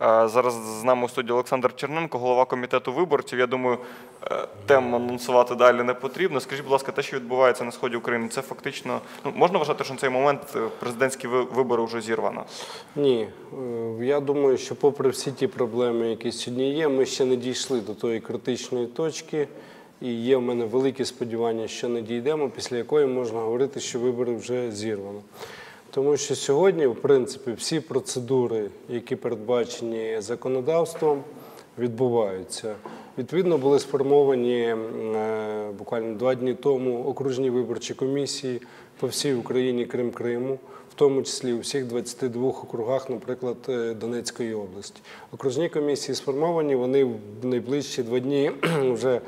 Зараз з нами у студії Олександр Черненко, голова комітету виборців. Я думаю, е, тем анонсувати далі не потрібно. Скажіть, будь ласка, те, що відбувається на сході України, це фактично ну можна вважати, що на цей момент е, президентські вибори вже зірвано. Ні, Е, я думаю, що попри всі ті проблеми, які сьогодні є, ми ще не дійшли до тої критичної точки. І є в мене великі сподівання, що не дійдемо, після якої можна говорити, що вибори вже зірвано. Тому що сьогодні, в принципі, всі процедури, які передбачені законодавством, відбуваються. Відповідно, були сформовані е, буквально два дні тому окружні виборчі комісії по всій Україні, крім Криму, тому числі у всіх 22 округах, наприклад, е, Донецької області. Окружні комісії сформовані, вони в найближчі два дні вже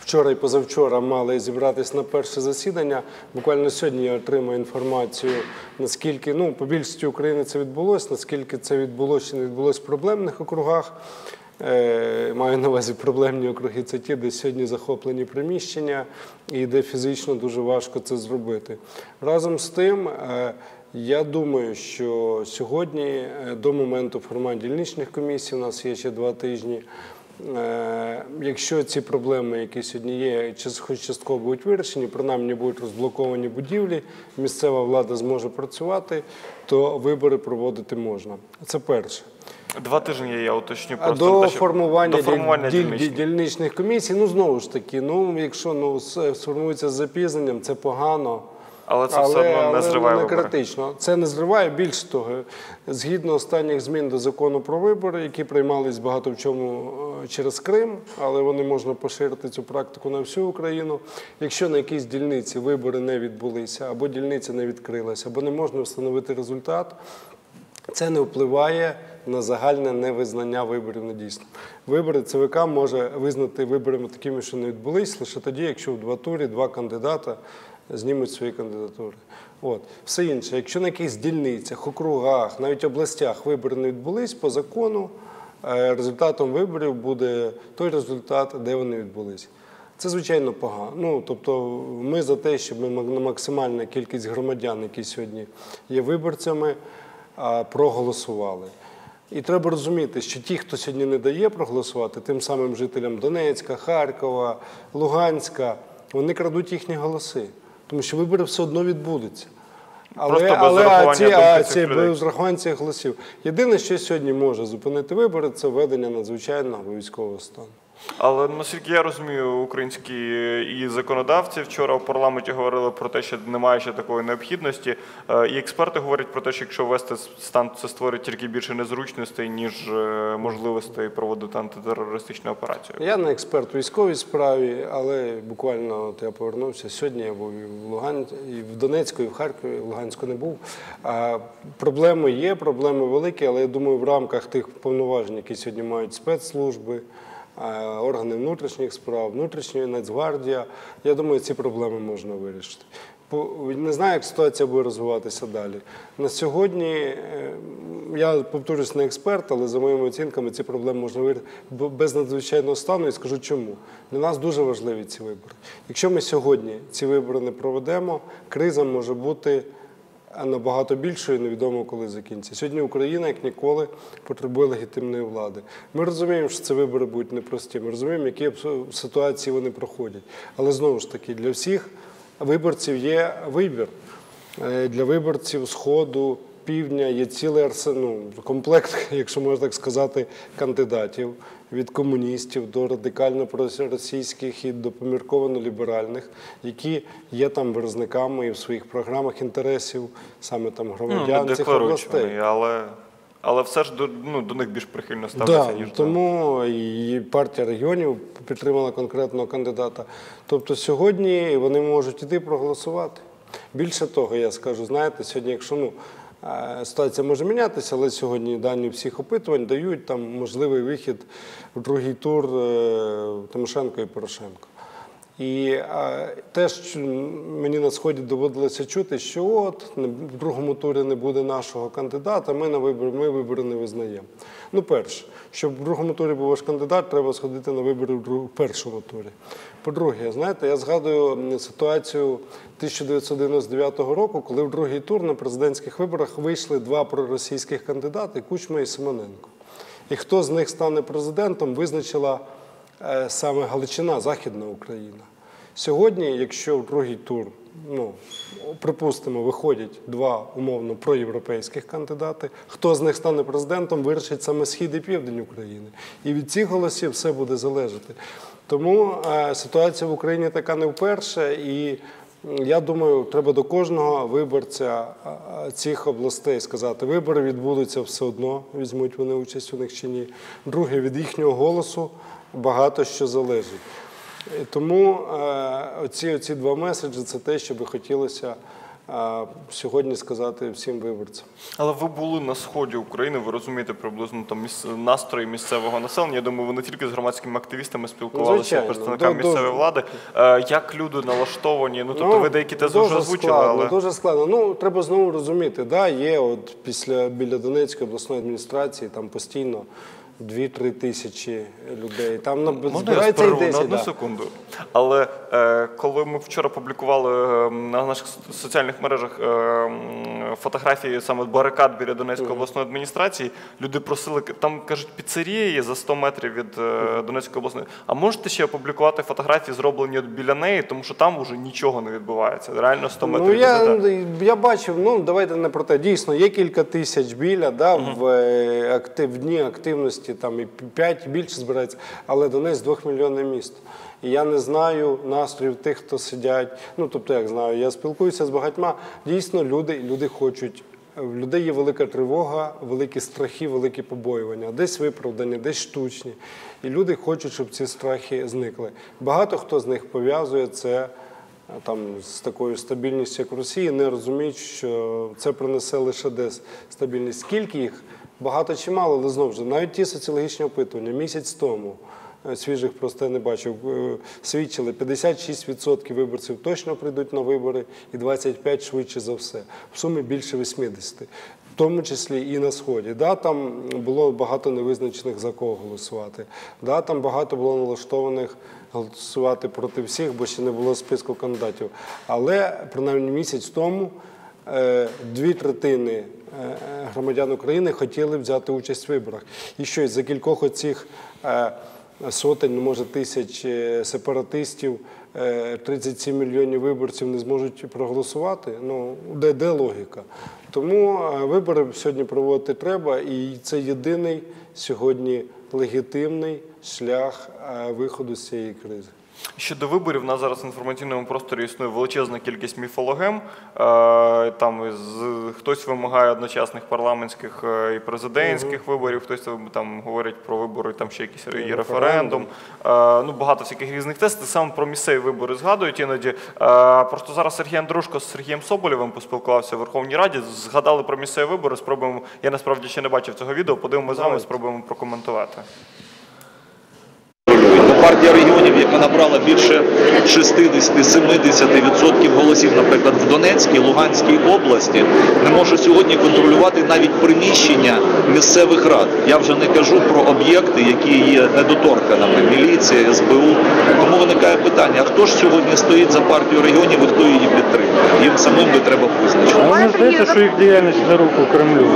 вчора і позавчора мали зібратися на перше засідання. Буквально сьогодні я отримаю інформацію, наскільки ну по більшості України це відбулося, наскільки це відбулося чи не відбулося в проблемних округах. Е, Маю на увазі проблемні округи це ті, де сьогодні захоплені приміщення і де фізично дуже важко це зробити. Разом з тим, е, я думаю, що сьогодні, е, до моменту формування дільничних комісій, у нас є ще два тижні. Е, Якщо ці проблеми, які сьогодні є, хоч частково будуть вирішені, принаймні будуть розблоковані будівлі, місцева влада зможе працювати, то вибори проводити можна. Це перше. Два тижні я уточню просто до формування, до формування діль- діль- дільничних. дільничних комісій, ну знову ж таки, ну якщо ну сформується з запізненням, це погано. Але це все одно не зриває не вибори. критично. Це не зриває. Більш того, згідно останніх змін до закону про вибори, які приймались багато в чому е, через Крим, але вони можна поширити цю практику на всю Україну. Якщо на якійсь дільниці вибори не відбулися, або дільниця не відкрилася, або не можна встановити результат, це не впливає на загальне невизнання виборів недійсно. Вибори ЦВК може визнати виборами такими, що не відбулись, лише тоді, якщо в два турі два кандидата знімуть свої кандидатури. От. Все інше, якщо на якихось дільницях, округах, навіть областях вибори не відбулись, по закону е, результатом виборів буде той результат, де вони відбулись. Це звичайно погано. Ну тобто, ми за те, щоб ми мак- максимальна кількість громадян, які сьогодні є виборцями, проголосували. І треба розуміти, що ті, хто сьогодні не дає проголосувати, тим самим жителям Донецька, Харкова, Луганська, вони крадуть їхні голоси, тому що вибори все одно відбудуться. Але, Просто без але а ці, думки а цих ці людей. без врахування цих голосів. Єдине, що сьогодні може зупинити вибори, це введення надзвичайного військового стану. Але наскільки я розумію, українські і законодавці вчора в парламенті говорили про те, що немає ще такої необхідності. Е, І експерти говорять про те, що якщо ввести стан, це створить тільки більше незручностей, ніж е, можливостей проводити антитерористичну операцію. Я не експерт у військовій справі, але буквально от я повернувся сьогодні. Я був в Луган, і в Донецьку, і в Харкові, в Луганську не був. А, проблеми є, проблеми великі, але я думаю, в рамках тих повноважень, які сьогодні мають спецслужби, органи внутрішніх справ, внутрішня Нацгвардія, я думаю, ці проблеми можна вирішити. Не знаю, як ситуація буде розвиватися далі. На сьогодні е, я повторюсь не експерт, але за моїми оцінками ці проблеми можна вирішити без надзвичайного стану і скажу чому. Для нас дуже важливі ці вибори. Якщо ми сьогодні ці вибори не проведемо, криза може бути набагато більшою, невідомо коли закінчиться. Сьогодні Україна, як ніколи, потребує легітимної влади. Ми розуміємо, що ці вибори будуть непрості. Ми розуміємо, які ситуації вони проходять. Але знову ж таки, для всіх виборців є вибір. Е, Для виборців Сходу, Півдня є цілий арсенал, ну, комплект, якщо можна так сказати, кандидатів від комуністів до радикально проросійських і до помірковано ліберальних, які є там виразниками і в своїх програмах інтересів саме там Ну, громадян не цих областей. але, але все ж до, ну, до них більш прихильно ставляться, Да, ніж тому і партія регіонів підтримала конкретного кандидата. Тобто сьогодні вони можуть іти проголосувати. Більше того, я скажу, знаєте, сьогодні, якщо ну. Е, Ситуація може мінятися, але сьогодні дані всіх опитувань дають там можливий вихід в другий тур е, Тимошенко і Порошенко. І а, теж мені на сході доводилося чути, що от в другому турі не буде нашого кандидата. Ми на вибори, ми вибори не визнаємо. Ну, перше, щоб в другому турі був ваш кандидат, треба сходити на вибори в першому турі. По-друге, знаєте, я згадую ситуацію 1999 року, коли в другий тур на президентських виборах вийшли два проросійських кандидати Кучма і Симоненко. І хто з них стане президентом, визначила саме Галичина, Західна Україна. Сьогодні, якщо в другий тур, ну припустимо, виходять два умовно проєвропейських кандидати, хто з них стане президентом, вирішить саме схід і південь України. І від цих голосів все буде залежати. Тому е, ситуація в Україні така не вперше, і я думаю, треба до кожного виборця е, е, цих областей сказати, вибори відбудуться все одно, візьмуть вони участь у них чи ні. Друге, від їхнього голосу багато що залежить. І Тому е, оці, оці два меседжі це те, що би хотілося е, сьогодні сказати всім виборцям. Але ви були на сході України, ви розумієте приблизно там міс... настрої місцевого населення. Я думаю, ви не тільки з громадськими активістами спілкувалися, Звичайно. представниками До- місцевої до- влади. Е, як люди налаштовані? Ну тобто ви деякі тези вже озвучили, але дуже складно. Ну треба знову розуміти, да, є от після біля Донецької обласної адміністрації там постійно 2-3 тисячі людей. Там на Можна я збирається і сперерву 10. на одну да. секунду. Але е, коли ми вчора публікували е, на наших соціальних мережах е, м, фотографії саме барикад біля Донецької обласної адміністрації, люди просили там кажуть, піцерія є за 100 метрів від е, Донецької обласної. А можете ще опублікувати фотографії, зроблені от біля неї, тому що там вже нічого не відбувається. Реально 100 метрів. Ну, від я, я бачив, ну давайте не про те. Дійсно, є кілька тисяч біля, да, в, е, актив, в дні активності там і 5 більше збирається, але Донець двохмільйонне місто. І я не знаю настроїв тих, хто сидять. Ну, тобто, як знаю, я спілкуюся з багатьма. Дійсно, люди, люди хочуть. В людей є велика тривога, великі страхи, великі побоювання. Десь виправдані, десь штучні. І люди хочуть, щоб ці страхи зникли. Багато хто з них пов'язує це там з такою стабільністю, як в Росії, не розуміють, що це принесе лише десь стабільність. Скільки їх? Багато чи мало, але знову ж навіть ті соціологічні опитування місяць тому. е, Свіжих просто я не бачив. е, Свідчили 56% виборців точно прийдуть на вибори, і 25% швидше за все. В сумі більше 80%. В тому числі і на сході. Да, там було багато невизначених за кого голосувати. Там багато було налаштованих голосувати проти всіх, бо ще не було списку кандидатів. Але принаймні місяць тому дві третини е, громадян України хотіли взяти участь в виборах. І що за кількох оцих е, сотень, ну, може тисяч е, сепаратистів, е, 37 мільйонів виборців не зможуть проголосувати. Ну де, де логіка? Тому е, вибори сьогодні проводити треба, і це єдиний сьогодні легітимний шлях е, виходу з цієї кризи. Щодо виборів, в нас зараз в інформаційному просторі існує величезна кількість міфологем. Е, Там з хтось вимагає одночасних парламентських е, і президентських виборів, хтось там говорить про вибори, там ще якийсь і референдум. Е, Ну багато всяких різних тестів. Саме про місцеві вибори згадують іноді. Е, Просто зараз Сергій Андрушко з Сергієм Соболєвим поспілкувався в Верховній Раді. Згадали про місцеві вибори. Спробуємо. Я насправді ще не бачив цього відео. Подивимося з вами, спробуємо прокоментувати. Партія регіонів, яка набрала більше 60-70% голосів, наприклад, в Донецькій, Луганській області, не може сьогодні контролювати навіть приміщення місцевих рад. Я вже не кажу про об'єкти, які є недоторканими міліція, СБУ. Тому виникає питання: а хто ж сьогодні стоїть за партію регіонів і хто її підтримує? Їм самим би треба визначити. Мені здається, що їх діяльність на руку Кремлю.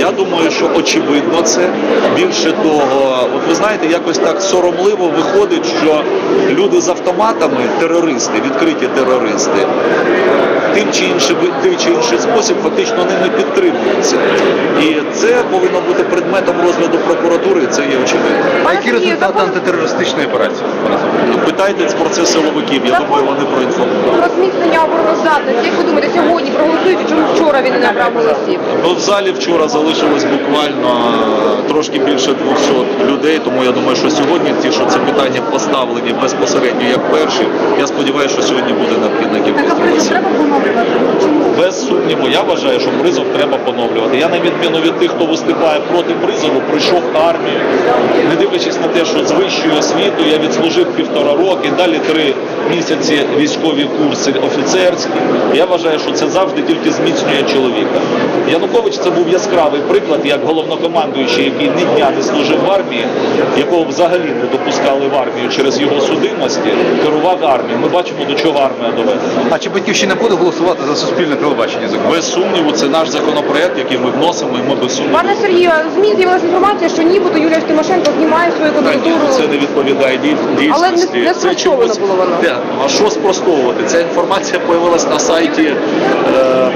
Я думаю, що очевидно це. Більше того, от ви знаєте, якось так соромливо виходить, що люди з автоматами, терористи, відкриті терористи, тим чи іншим, тим чи інший спосіб фактично ними підтримуються. І це повинно бути предметом розгляду прокуратури, це є очевидно. А які результати антитерористичної операції? Питайте про це силовиків, я думаю, вони проінформують. Про зміцнення обороноздатності. Як ви думаєте, сьогодні проголосують, чому вчора він не набрав голосів? Ну, в залі вчора залишилось буквально трошки більше 200 людей, тому я думаю, що сьогодні ті, що це питання поставлені безпосередньо як перші, я сподіваюся, що сьогодні буде необхідна Так кількість голосів. Без сумніву, я вважаю, що призов треба поновлювати. Я на відміну від тих, хто виступає проти призову, прийшов армію, не дивлячись на те, що з вищою освітою я відслужив півтора роки, далі три місяці військові курси офіцерські. Я вважаю, що це завжди тільки зміцнює чоловіка. Янукович це був яскравий приклад, як головнокомандуючий, який ні дня не служив в армії, якого взагалі не допускали в армію через його судимості, керував армією. Ми бачимо, до чого армія доведена. А чи батьківщина буде голосувати за суспільне телебачення? Без сумніву, це наш законопроект, який ми вносимо, і ми без сумніву. Пане Сергію, в ЗМІ з'явилася інформація, що нібито Юлія Тимошенко знімає свою ні, кандидатуру. це не відповідає дійсності. Але не- не спростовано чомусь- було воно. Де? А що спростовувати? Ця інформація з'явилась на сайті е,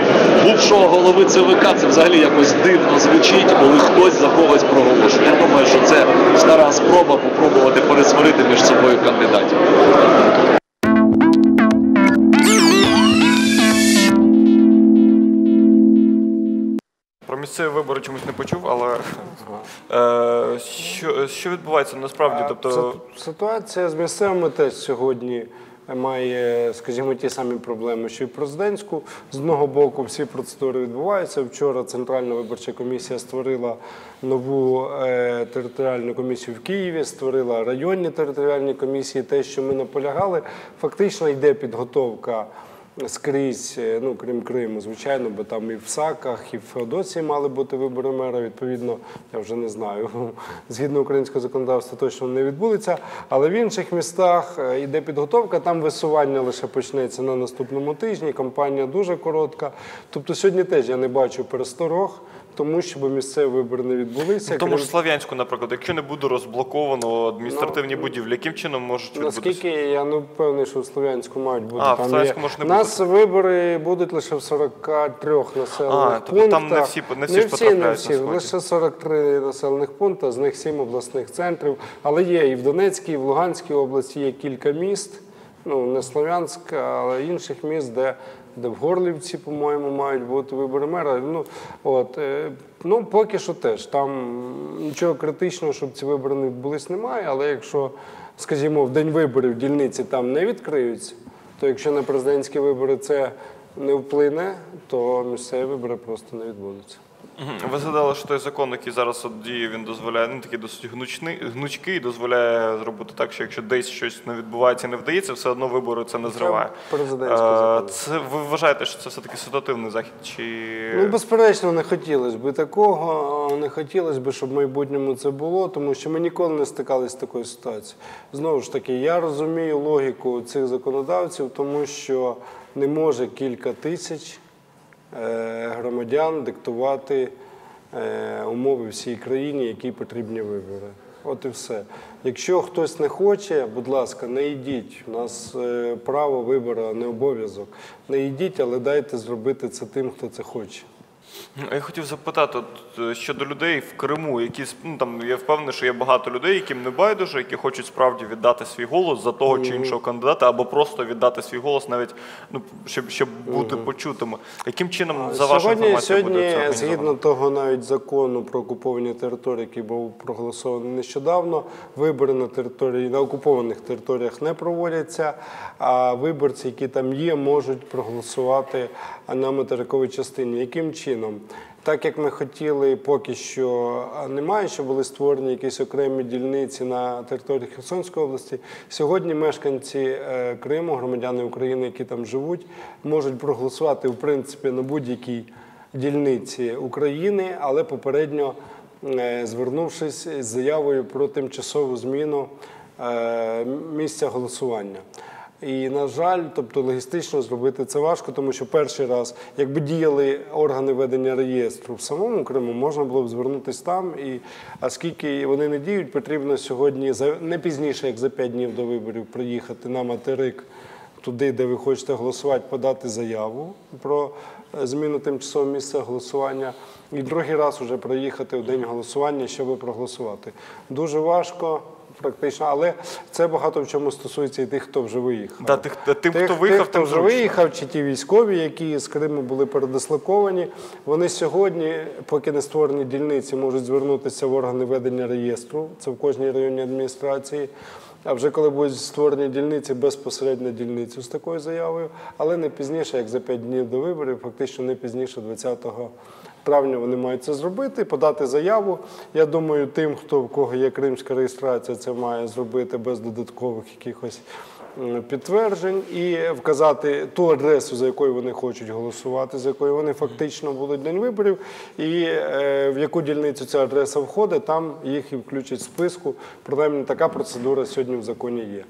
бувшого голови ЦВК. Це взагалі якось дивно звучить, коли хтось за когось проголошує. Я думаю, що це стара спроба попробувати пересварити між собою кандидатів. Місцеві вибори чомусь не почув, але е, що, що відбувається насправді? Тобто, Ситуація з місцевими теж сьогодні має, скажімо, ті самі проблеми, що і президентську. З одного боку, всі процедури відбуваються. Вчора Центральна виборча комісія створила нову е, територіальну комісію в Києві, створила районні територіальні комісії. Те, що ми наполягали, фактично йде підготовка. Скрізь, е, ну крім Криму, звичайно, бо там і в Саках, і в Феодосії мали бути вибори мера. Відповідно, я вже не знаю. Згідно українського законодавства, точно не відбудеться. Але в інших містах е, йде підготовка. Там висування лише почнеться на наступному тижні. Кампанія дуже коротка. Тобто сьогодні теж я не бачу пересторог, тому щоб місцеві вибори не відбулися. в тому Крім- ж Слов'янську, наприклад, якщо не буде розблоковано адміністративні будівлі, яким чином можуть відбутися? Ну, Наскільки я не впевнений, що в Слов'янську мають бути. А, в там Слов'янську є. може не У нас вибори будуть лише в 43 населених А, тобто пунктах. там не всі- не всі не всі, не всі. на лише 43 населених пункти, з них 7 обласних центрів. Але є і в Донецькій, і в Луганській області є кілька міст. Ну, не Слов'янськ, але інших міст, де, де в Горлівці, по-моєму, мають бути вибори мера. Ну, от, е, ну, поки що теж. Там нічого критичного, щоб ці вибори не відбулись, немає. Але якщо, скажімо, в день виборів дільниці там не відкриються, то якщо на президентські вибори це не вплине, то місцеві вибори просто не відбудуться. Ви згадали, що той закон, який зараз діє, він дозволяє, ну такий досить гнучний, гнучкий, дозволяє зробити так, що якщо десь щось не відбувається, не вдається, все одно вибори це не зриває. Е. Це ви вважаєте, що це все-таки ситуативний захід? Чи Ну, безперечно, не хотілося б такого. Не хотілося б, щоб в майбутньому це було, тому що ми ніколи не стикалися з такою ситуацією. Знову ж таки, я розумію логіку цих законодавців, тому що не може кілька тисяч громадян диктувати е, умови всій країні, які потрібні вибори. От і все. Якщо хтось не хоче, будь ласка, не йдіть. У нас е, право вибору, не обов'язок. Не йдіть, але дайте зробити це тим, хто це хоче. А Я хотів запитати от, е, щодо людей в Криму, які ну, там я впевнений, що є багато людей, яким не байдуже, які хочуть справді віддати свій голос за того чи іншого кандидата, або просто віддати свій голос, навіть ну щоб, щоб бути почутими. Яким чином за вашу Сьогодні, буде це організовано? згідно того навіть закону про окуповані території, який був проголосований нещодавно, вибори на території на окупованих територіях не проводяться. А виборці, які там є, можуть проголосувати на материковій частині. Яким чином? Так як ми хотіли, поки що немає, що були створені якісь окремі дільниці на території Херсонської області. Сьогодні мешканці е, Криму, громадяни України, які там живуть, можуть проголосувати в принципі на будь-якій дільниці України, але попередньо е, звернувшись з заявою про тимчасову зміну е, місця голосування. І, на жаль, тобто логістично зробити це важко, тому що перший раз, якби діяли органи ведення реєстру в самому Криму, можна було б звернутися там. І оскільки вони не діють, потрібно сьогодні не пізніше, як за 5 днів до виборів, приїхати на материк туди, де ви хочете голосувати, подати заяву про е, зміну тимчасового місця голосування, і другий раз вже приїхати в день голосування, щоб проголосувати. Дуже важко. Практично, але це багато в чому стосується і тих, хто вже виїхав. Да, тих- тим, Тих, хто виїхав, тих, хто вже виїхав, чи ті військові, які з Криму були передислоковані, вони сьогодні, поки не створені дільниці, можуть звернутися в органи ведення реєстру. Це в кожній районній адміністрації. А вже коли будуть створені дільниці, безпосередньо дільницю з такою заявою, але не пізніше, як за 5 днів до виборів, фактично не пізніше 20 травня вони мають це зробити, подати заяву. Я думаю, тим, хто в кого є кримська реєстрація, це має зробити без додаткових якихось підтверджень і вказати ту адресу, за якою вони хочуть голосувати, за якою вони фактично будуть день виборів, і е, в яку дільницю ця адреса входить, там їх і включать в списку. Принаймні така процедура сьогодні в законі є.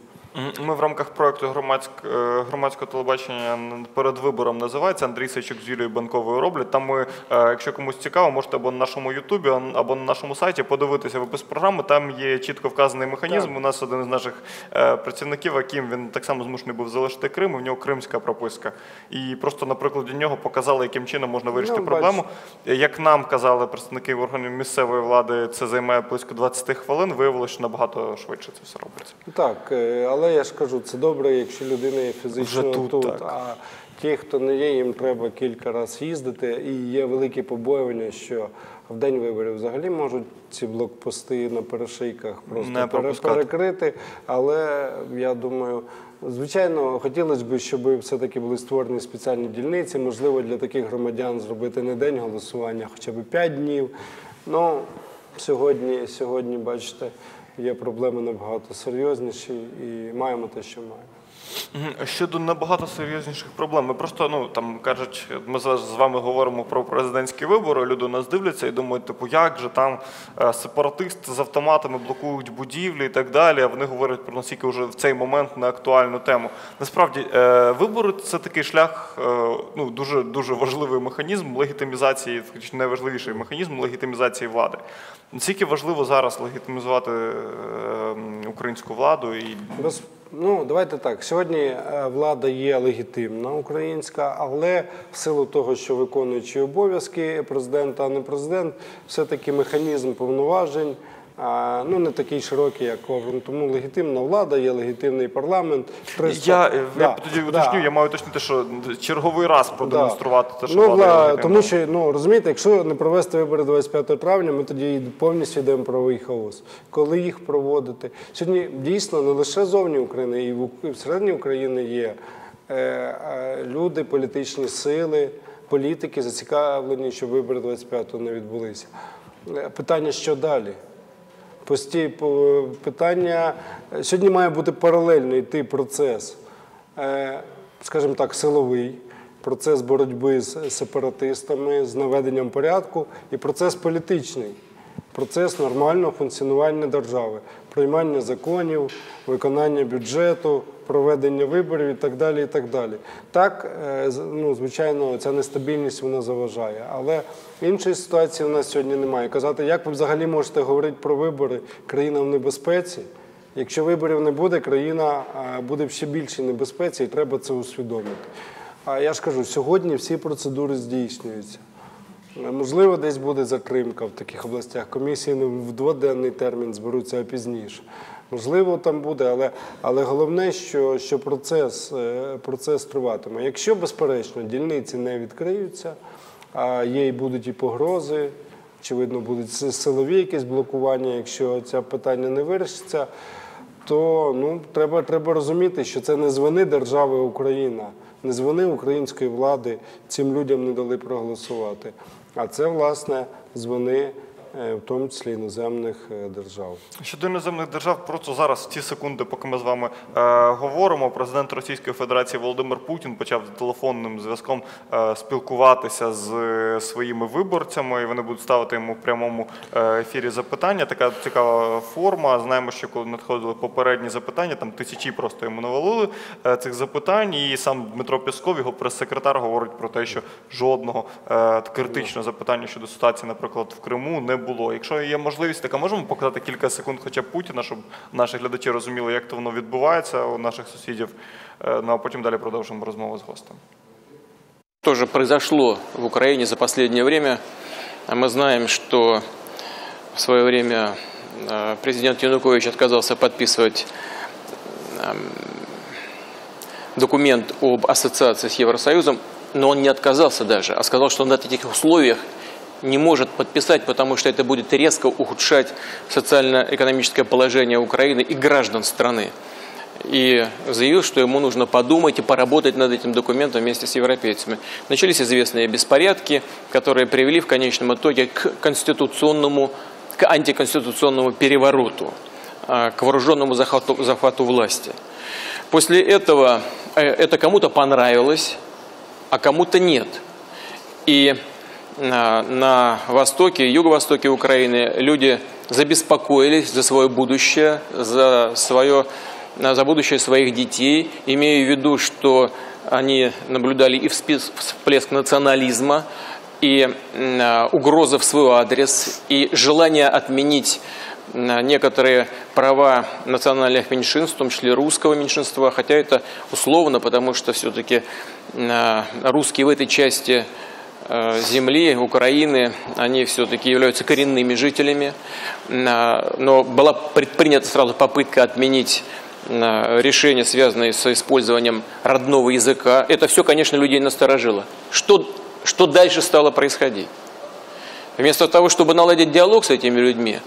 Ми в рамках проекту громадськ, е, громадського телебачення перед вибором називається Андрій Сачук з Юлією Банковою роблять. Там ми, е, якщо комусь цікаво, можете або на нашому Ютубі, або на нашому сайті подивитися випуск програми. Там є чітко вказаний механізм. У нас один з наших е, працівників, Аким, він так само змушений був залишити Крим. В нього кримська прописка. І просто на прикладі нього показали, яким чином можна вирішити Ну, проблему. Як нам казали представники органів місцевої влади, це займає близько 20 хвилин. Виявилося, що набагато швидше це все робиться. Так, е, але я ж кажу, це добре, якщо людина є фізично Вже тут, так. а ті, хто не є, їм треба кілька разів їздити. І є велике побоювання, що в день виборів взагалі можуть ці блокпости на перешийках просто Не пропускати. перекрити. Але я думаю, звичайно, хотілося б, щоб все-таки були створені спеціальні дільниці. Можливо, для таких громадян зробити не день голосування, а хоча б 5 днів. Ну, сьогодні, сьогодні, бачите, є проблеми набагато серйозніші і маємо те, що маємо. Щодо набагато серйозніших проблем. Ми просто ну там кажуть, ми з вами говоримо про президентські вибори. Люди нас дивляться і думають, типу, як же там е, сепаратисти з автоматами блокують будівлі і так далі. А вони говорять про наскільки вже в цей момент не актуальну тему. Насправді, е, вибори це такий шлях, е, ну дуже дуже важливий механізм легітимізації, фактично найважливіший механізм легітимізації влади. Наскільки важливо зараз легітимізувати українську владу і Без, ну, давайте так. Сьогодні е, влада є легітимна українська, але в силу того, що виконуючи обов'язки президента, а не президент, все-таки механізм повноважень. Ну, не такий широкий, як Орбан. Тому легітимна влада, є легітимний парламент. Триста- Я, е, Да, я тоді да. уточню, я маю уточнити, що черговий раз продемонструвати те, що ну, влада вла- легітимна. тому що ну розумієте, якщо не провести вибори 25 травня, ми тоді повністю йдемо правовий хаос. Коли їх проводити? Сьогодні дійсно не лише зовні України, і в всередині України є е, е, люди, політичні сили, політики зацікавлені, щоб вибори 25-го не відбулися. Питання, що далі? Пості, по- питання. Сьогодні має бути паралельно йти процес, е, скажімо так, силовий, процес боротьби з сепаратистами, з наведенням порядку, і процес політичний, процес нормального функціонування держави, приймання законів, виконання бюджету, проведення виборів і так далі. І так далі. Так, е, ну, звичайно, ця нестабільність вона заважає. Але іншої ситуації в нас сьогодні немає. Казати, як ви взагалі можете говорити про вибори, країна в небезпеці. Якщо виборів не буде, країна е, буде в ще більшій небезпеці, і треба це усвідомити. А я ж кажу, сьогодні всі процедури здійснюються. Е, Можливо, десь буде затримка в таких областях. Комісії не в дводенний термін зберуться, а пізніше. Можливо, там буде, але, але головне, що, що процес, е, процес триватиме. Якщо, безперечно, дільниці не відкриються, а є і будуть і погрози, очевидно, будуть силові якісь блокування, якщо це питання не вирішиться, то ну, треба, треба розуміти, що це не з вини держави Україна, не з вини української влади цим людям не дали проголосувати. А це, власне, е, в тому числі іноземних е, держав. Щодо іноземних держав, просто зараз в ці секунди, поки ми з вами е, говоримо, президент Російської Федерації Володимир Путін почав телефонним зв'язком е, спілкуватися з е, своїми виборцями, і вони будуть ставити йому в прямому е, ефірі запитання. Така цікава форма. Знаємо, що коли надходили попередні запитання, там тисячі просто йому навалили е, цих запитань. І сам Дмитро Пісков, його прес-секретар, говорить про те, що жодного е, критичного запитання щодо ситуації, наприклад, в Криму не було. Якщо є можливість, така можемо показати кілька секунд, хоча б Путіна, щоб наші глядачі розуміли, як то воно відбувається у наших сусідів. Е, Ну а потім далі продовжимо розмову з гостем. тоже произошло в Украине за последнее время. А Мы знаем, что в свое время э, президент Янукович отказался подписывать эм, документ об ассоциации с Евросоюзом, но он не отказался даже, а сказал, что он на этих условиях не может подписать, потому что это будет резко ухудшать социально-экономическое положение Украины и граждан страны. И заявил, что ему нужно подумать и поработать над этим документом вместе с европейцами. Начались известные беспорядки, которые привели в конечном итоге к конституционному, к антиконституционному перевороту, а, к вооруженному захвату, захвату власти. После этого э, это кому-то понравилось, а кому-то нет. И на, востоке, юго-востоке Украины. Люди забеспокоились за свое будущее, за свое а, за будущее своих детей, имею в виду, что они наблюдали и всплеск национализма, и а, угрозы в свой адрес, и желание отменить м, некоторые права национальных меньшинств, в том числе русского меньшинства, хотя это условно, потому что все-таки русские в этой части земли, Украины, они все-таки являются коренными жителями. На- Но была предпринята сразу попытка отменить на, решения, связанные с использованием родного языка. Это все, конечно, людей насторожило. Что, что дальше стало происходить? Вместо того, чтобы наладить диалог с этими людьми,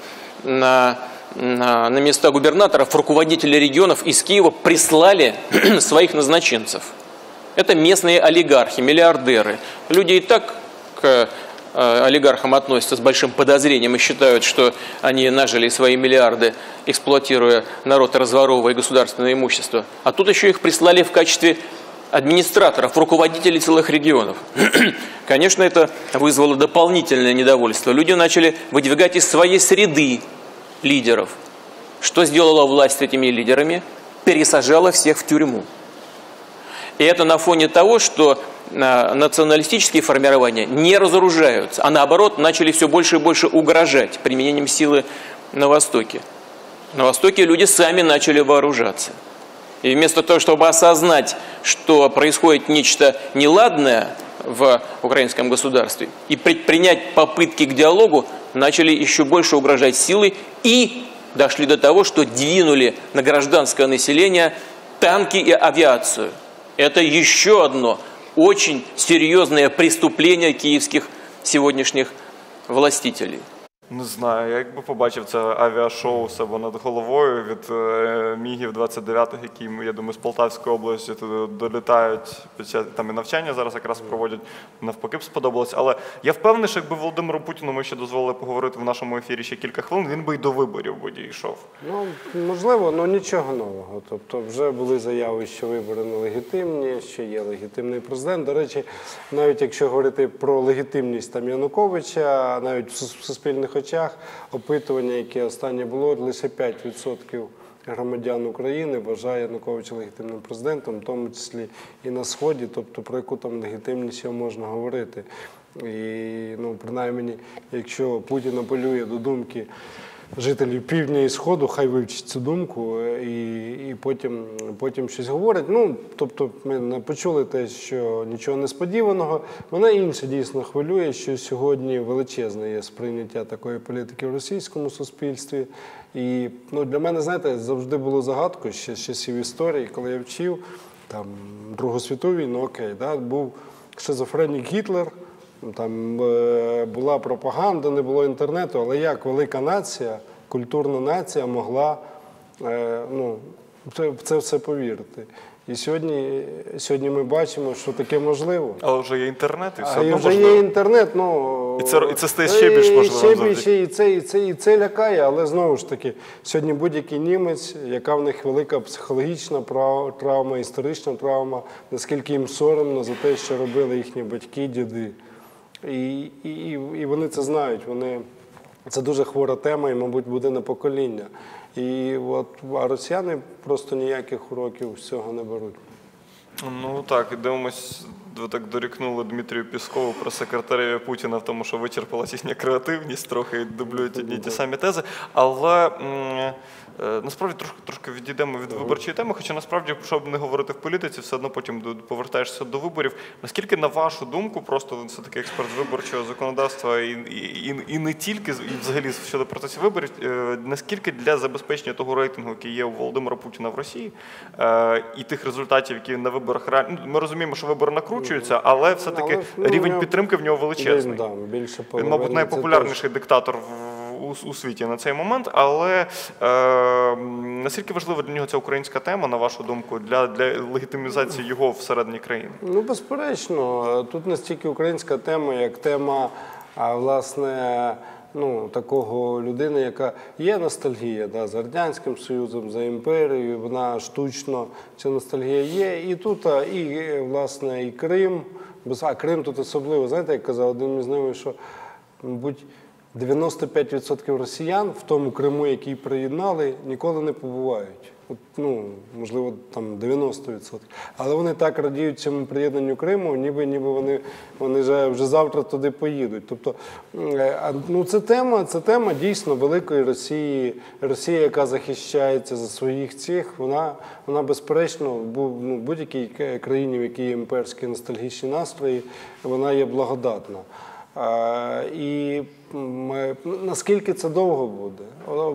на, на, на места губернаторов руководители регионов из Киева прислали своих назначенцев. Это местные олигархи, миллиардеры. Люди и так к э, олигархам относятся с большим подозрением и считают, что они нажили свои миллиарды, эксплуатируя народ, разворовывая государственное имущество. А тут еще их прислали в качестве администраторов, руководителей целых регионов. Конечно, это вызвало дополнительное недовольство. Люди начали выдвигать из своей среды лидеров. Что сделала власть с этими лидерами? Пересажала всех в тюрьму. И это на фоне того, что а, националистические формирования не разоружаются, а наоборот начали все больше и больше угрожать применением силы на Востоке. На Востоке люди сами начали вооружаться. И вместо того, чтобы осознать, что происходит нечто неладное в украинском государстве, и предпринять попытки к диалогу, начали еще больше угрожать силой и дошли до того, что двинули на гражданское население танки и авиацию. Это еще одно очень серьезное преступление киевских сегодняшних властителей. Не знаю, я якби побачив це авіашоу у себе над головою від е, мігів 29-х, які, я думаю, з Полтавської області туди долітають під час там і навчання зараз якраз проводять. Навпаки б сподобалось. Але я впевнений, що якби Володимиру Путіну ми ще дозволили поговорити в нашому ефірі ще кілька хвилин, він би й до виборів би дійшов. Ну, можливо, але нічого нового. Тобто вже були заяви, що вибори нелегітимні, що є легітимний президент. До речі, навіть якщо говорити про легітимність там Януковича, навіть в в суспільних очах опитування, яке останнє було, лише 5% громадян України вважає Януковича легітимним президентом, в тому числі і на Сході, тобто про яку там легітимність можна говорити. І ну, принаймні, якщо Путін апелює до думки жителів півдня і сходу, хай вивчить цю думку е, і, і потім, потім щось говорить. Ну, тобто, ми не почули те, що нічого несподіваного. Мене інше дійсно хвилює, що сьогодні величезне є сприйняття такої політики в російському суспільстві. І ну, для мене, знаєте, завжди було загадкою ще з часів історії, коли я вчив там Другу світову війну, окей, да, був шизофренік Гітлер. Там е, була пропаганда, не було інтернету, але як велика нація, культурна нація могла е, ну, в це все повірити. І сьогодні, сьогодні ми бачимо, що таке можливо. Але вже є інтернет, і все одно вже можливо. є інтернет, ну І це- і це стає ще більш можливим Ще більше, і це, і це, і це лякає, але знову ж таки, сьогодні будь-який німець, яка в них велика психологічна травма, історична травма, наскільки їм соромно за те, що робили їхні батьки, діди. І, і, і, і вони це знають. Вони це дуже хвора тема, і, мабуть, буде на покоління. І от а росіяни просто ніяких уроків з цього не беруть. Ну так, дивимось, ви так дорікнули Дмитрію Піскову про секретаря Путіна в тому, що вичерпалась їхня креативність, трохи дублюють одні ті самі тези. Але насправді трошки трошки відійдемо від виборчої теми, хоча насправді, щоб не говорити в політиці, все одно потім повертаєшся до виборів. Наскільки, на вашу думку, просто все-таки експерт виборчого законодавства і, і, і, не тільки, і взагалі щодо процесів виборів, е, наскільки для забезпечення того рейтингу, який є у Володимира Путіна в Росії, е, і тих результатів, які на виборах реально ну, ми розуміємо, що вибори накручуються, але все-таки Але, ну, рівень підтримки в нього величезний. Він, мабуть, найпопулярніший диктатор в, у, світі на цей момент. Але е, наскільки важлива для нього ця українська тема, на вашу думку, для, для легітимізації його всередині країни? Ну, безперечно, тут не стільки українська тема, як тема, власне, ну, такого людини, яка є ностальгія да, за Радянським Союзом, за імперією, вона штучно, ця ностальгія є. І тут, і, власне, і Крим. А Крим тут особливо, знаєте, як казав один із ними, що, мабуть, 95% росіян в тому Криму, який приєднали, ніколи не побувають. От, ну, можливо, там 90%. Але вони так радіють цьому приєднанню Криму, ніби ніби вони, вони вже, вже завтра туди поїдуть. Тобто, е, ну, це тема, це тема дійсно великої Росії. Росія, яка захищається за своїх цих, вона, вона безперечно, бу- ну, будь-якій країні, в якій є імперські ностальгічні настрої, вона є благодатна. І м, е, наскільки це довго буде?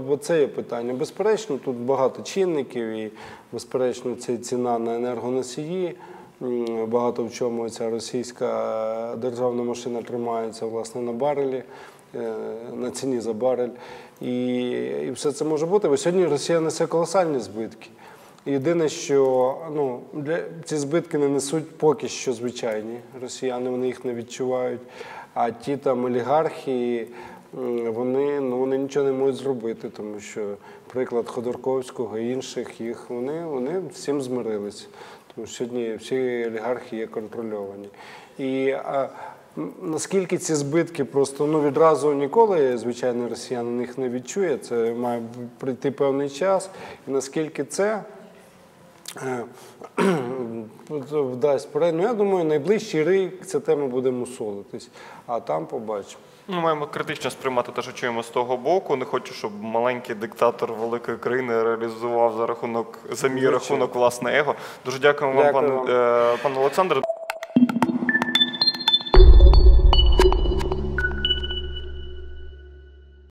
Бо це є питання. Безперечно, тут багато чинників, і безперечно, це ціна на енергоносії. Багато в чому ця російська державна машина тримається власне на барелі, е, на ціні за барель. І, і все це може бути. Бо сьогодні Росія несе колосальні збитки. Єдине, що ну, для, ці збитки не несуть поки що звичайні росіяни, вони їх не відчувають. А ті там олігархи, вони, ну, вони нічого не можуть зробити, тому що приклад Ходорковського і інших їх вони, вони всім змирились. Тому що сьогодні всі олігархи є контрольовані. І а, наскільки ці збитки просто ну, відразу ніколи, звичайно, росіянин їх не відчує, це має прийти певний час. І наскільки це вдасть перед. Ну, я думаю, найближчий рік ця тема буде мусолитись, а там побачимо. Ми маємо критично сприймати те, що чуємо з того боку. Не хочу, щоб маленький диктатор великої країни реалізував за рахунок за мій рахунок власне его. Дуже дякуємо вам, Дякую пан, вам. е, пане Олександре.